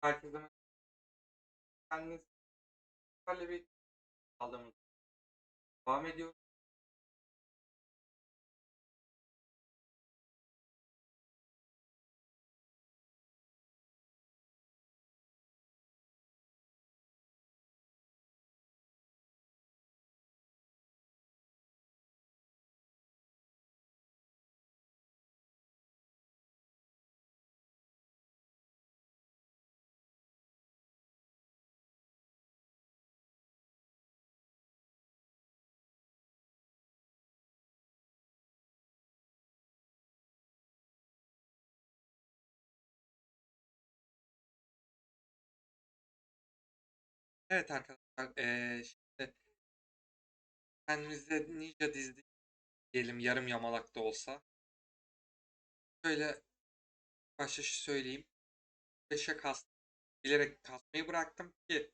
Herkese. Kendiniz sizlerle bir aldığımız devam ediyor. Evet arkadaşlar, eee, şimdi kendimize ninja dizdik diyelim yarım yamalak da olsa. Şöyle başta şu söyleyeyim. 5'e kastım. Bilerek kasmayı bıraktım ki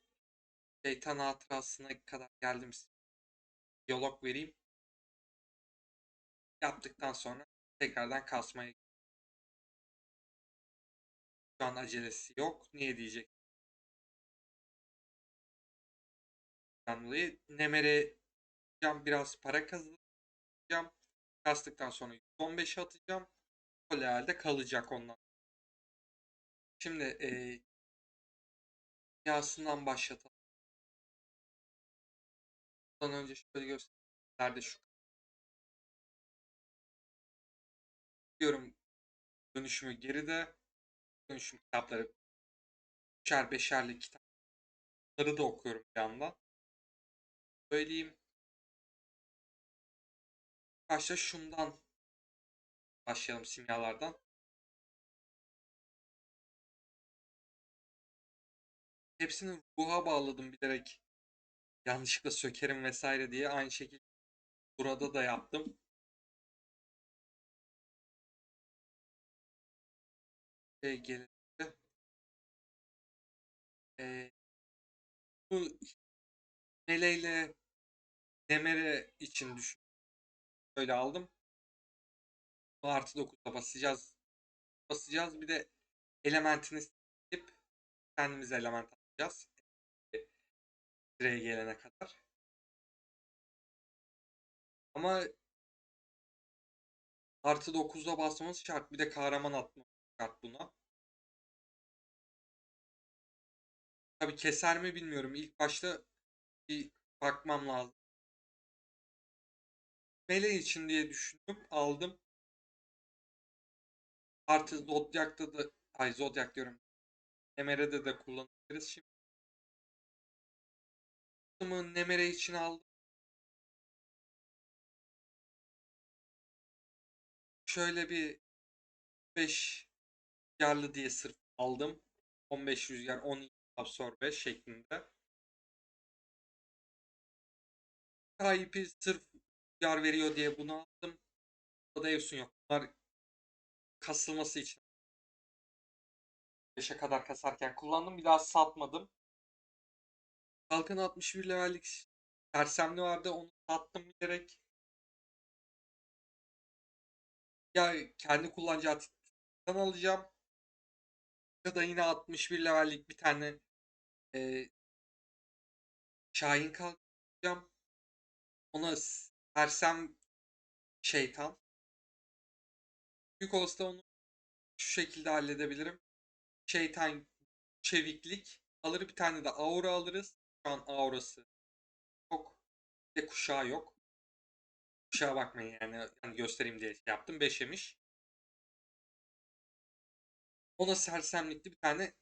şeytan hatırasına kadar geldim. size Diyalog vereyim. Yaptıktan sonra tekrardan kasmaya şu an acelesi yok. Niye diyecek? Dolayı Nemer'e biraz para kazanacağım. Kastıktan sonra 115'e atacağım. O level'de kalacak ondan. Şimdi eee dünyasından başlatalım. Bundan önce şöyle göstereyim. Nerede şu diyorum dönüşümü geride dönüşüm kitapları üçer beşerli kitapları da okuyorum bir yandan. Söyleyeyim. Başta şundan başlayalım simyalardan. Hepsini ruha bağladım bilerek. Yanlışlıkla sökerim vesaire diye. Aynı şekilde burada da yaptım. Şey gelince. Ee, bu meleğiyle Nemere için düşün. Böyle aldım. Artı 9'a basacağız. Basacağız. Bir de elementini silip kendimiz element alacağız. Direğe gelene kadar. Ama artı 9'a basmamız şart. Bir de kahraman atmamız şart buna. Tabi keser mi bilmiyorum. İlk başta bir bakmam lazım. Mele için diye düşündüm. Aldım. Artı Zodiac'ta da ay Zodiac diyorum. Nemere'de de kullanabiliriz şimdi. Nemere için aldım. Şöyle bir 5 rüzgarlı diye sırf aldım. 15 rüzgar 12 absorbe şeklinde. Kayıp'ı sırf rüzgar veriyor diye bunu aldım. O da Efsun yok. Bunlar kasılması için 5'e kadar kasarken kullandım. Bir daha satmadım. Kalkan 61 levellik sersemli vardı. Onu sattım bilerek. Ya kendi kullanacağı titan alacağım. Ya da yine 61 levellik bir tane e, Şahin kalkacağım. Ona sersem şeytan. Büyük olsa onu şu şekilde halledebilirim. Şeytan çeviklik alır bir tane de aura alırız. Şu an aurası yok. Bir de kuşağı yok. Kuşağa bakmayın yani, yani göstereyim diye şey yaptım. 5 yemiş. Ona sersemlikli bir tane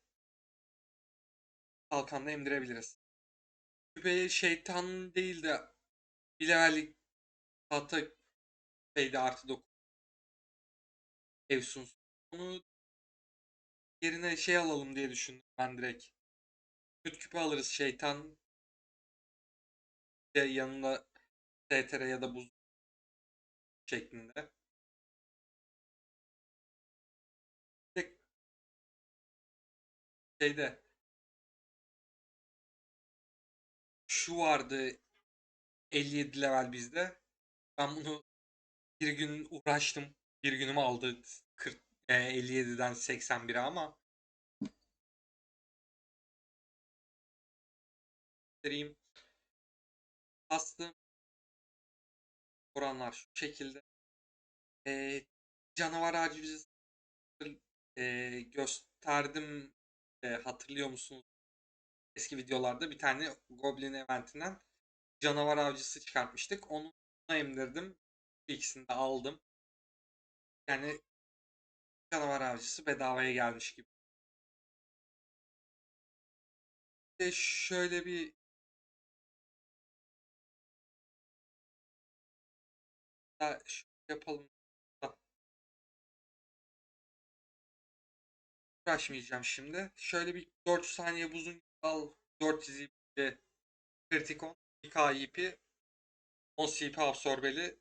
kalkanla emdirebiliriz. Küpeye şeytan değil de bir levellik tahta şeyde artı 9 Evsun. Onu yerine şey alalım diye düşündüm ben direkt. Süt küpü alırız şeytan. Ve yanında TTR ya da buz şeklinde. Şeyde şu vardı 57 level bizde. Ben bunu bir gün uğraştım. Bir günümü aldı 40, e, 57'den 81'e ama göstereyim. Bastım. Oranlar şu şekilde. Ee, canavar ağacı ee, gösterdim. Ee, hatırlıyor musunuz? Eski videolarda bir tane Goblin eventinden canavar avcısı çıkartmıştık. Onu emdirdim. İkisini de aldım. Yani canavar avcısı bedavaya gelmiş gibi. De şöyle bir daha şöyle yapalım. Uğraşmayacağım şimdi. Şöyle bir 4 saniye buzun al 4 çizgi kritik 10 KIP 10 CP absorbeli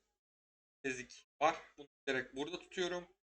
ezik var. Bunu direkt burada tutuyorum.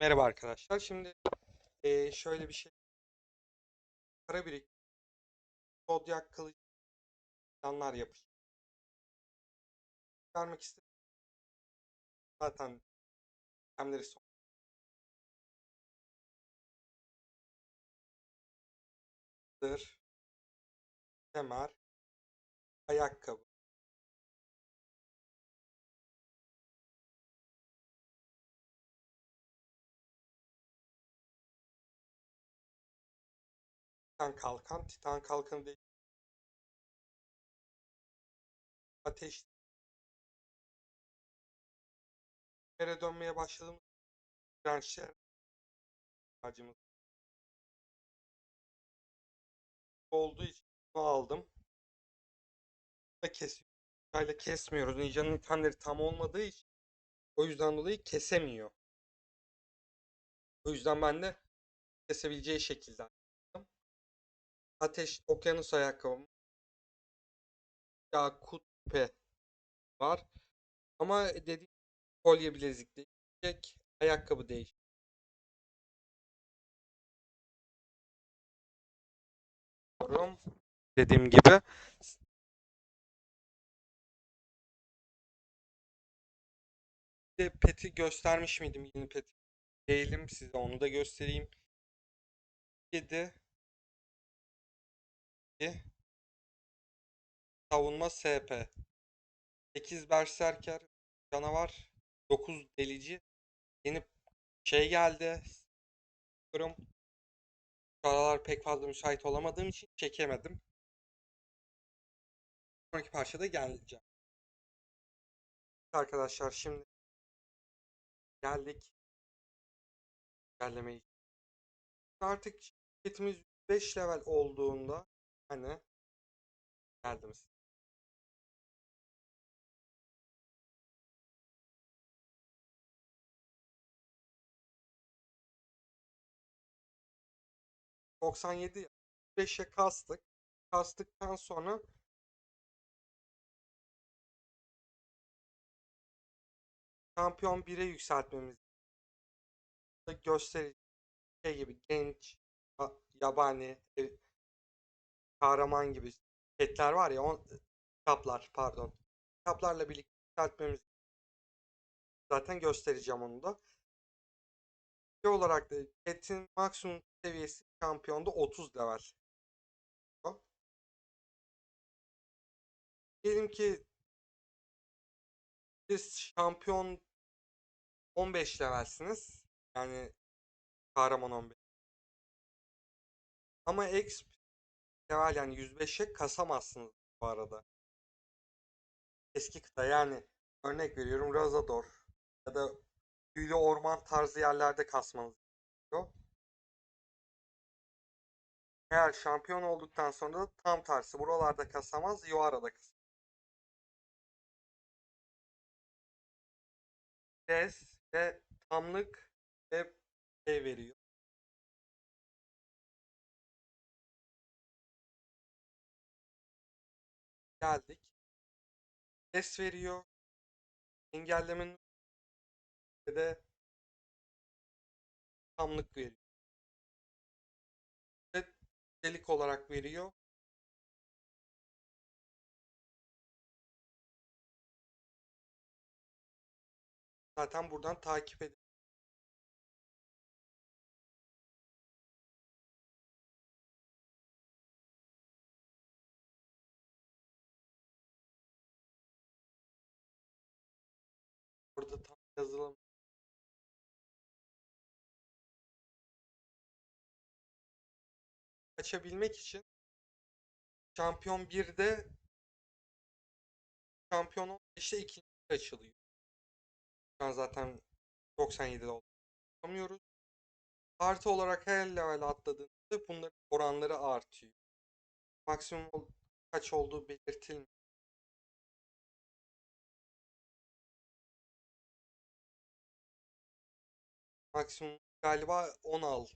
Merhaba arkadaşlar. Şimdi eee, şöyle bir şey. Para birik. Zodyak kılıç planlar yapış. Vermek istedim. Zaten işlemleri son. Kemer, ayakkabı. Kalkan. Titan kalkanı değil. Ateş. Yere dönmeye başladım. Dirençler. Harcımız. Olduğu için bunu aldım. Da kesiyor. Ninja'yla kesmiyoruz. Ninja'nın itemleri tam olmadığı için. O yüzden dolayı kesemiyor. O yüzden ben de kesebileceği şekilde. Ateş okyanus ayakkabım. Yakut küpe var. Ama dediğim kolye bilezik değişecek. Ayakkabı değiş. Dediğim gibi peti göstermiş miydim yeni peti? Değilim size onu da göstereyim. 7 2 Savunma SP 8 Berserker Canavar 9 Delici Yeni şey geldi. Diyorum. Şu aralar pek fazla müsait olamadığım için çekemedim. Sonraki parçada geleceğim. Arkadaşlar şimdi geldik. Gelmeyi. Artık şirketimiz 5 level olduğunda hani geldim. ...97 5'e kastık. Kastıktan sonra şampiyon 1'e yükseltmemiz gösterici şey gibi genç yabani e, kahraman gibi setler var ya on, kitaplar pardon kitaplarla birlikte yükseltmemiz zaten göstereceğim onu da. Şey olarak da setin maksimum seviyesi şampiyonda 30 level. Diyelim ki siz şampiyon 15 levelsiniz. Yani kahraman 15. Ama exp yani 105'e kasamazsınız bu arada. Eski kıta yani örnek veriyorum Razador ya da büyülü orman tarzı yerlerde kasmanız gerekiyor. Eğer şampiyon olduktan sonra da tam tersi buralarda kasamaz, Yuara'da kasar. Res ve tamlık ve şey veriyor. Geldik. Res veriyor. Engellemenin ve de tamlık veriyor. Ve delik olarak veriyor. Zaten buradan takip edin. Yazılım. Açabilmek için şampiyon 1'de şampiyon işte ikinci açılıyor. Şu an zaten 97'de olamıyoruz. Artı olarak her level atladığında bunların oranları artıyor. Maksimum kaç olduğu belirtilmiyor. Maksimum galiba 10 al.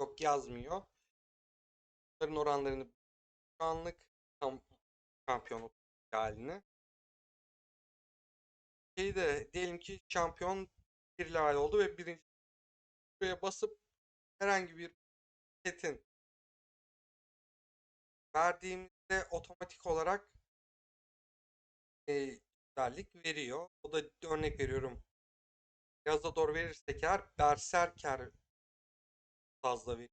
Yok yazmıyor. Bunların oranlarını şu anlık tam şampiyonluk haline. Şey de diyelim ki şampiyon bir level oldu ve birinci buraya basıp herhangi bir setin verdiğimizde otomatik olarak e, veriyor. O da örnek veriyorum. Yaza doğru verirsek eğer Berserker fazla veriyor.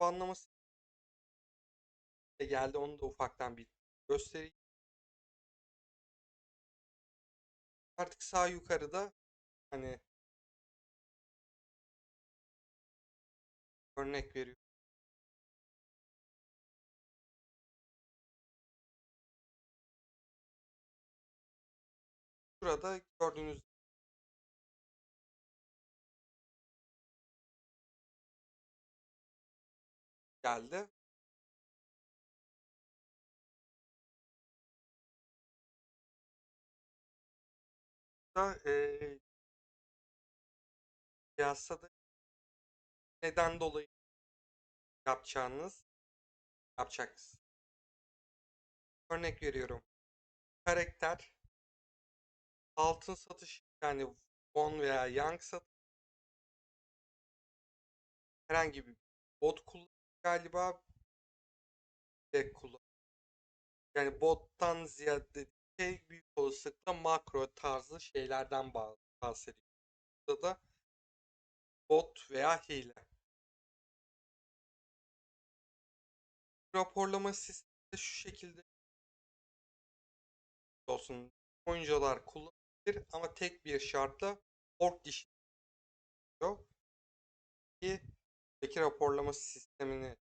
Bu anlaması geldi. Onu da ufaktan bir göstereyim. Artık sağ yukarıda hani örnek veriyorum. Burada gördüğünüz geldi. Da eee piyasada neden dolayı yapacağınız yapacaksınız. Örnek veriyorum. Karakter altın satış yani won veya yang satış herhangi bir bot kullan galiba de kullan. Yani bottan ziyade şey büyük olasılıkla makro tarzı şeylerden bah- bahsediyor. Burada da bot veya hile. Raporlama sistemi de şu şekilde olsun. Oyuncular kullanabilir ama tek bir şartla org dişi ki peki raporlama sistemini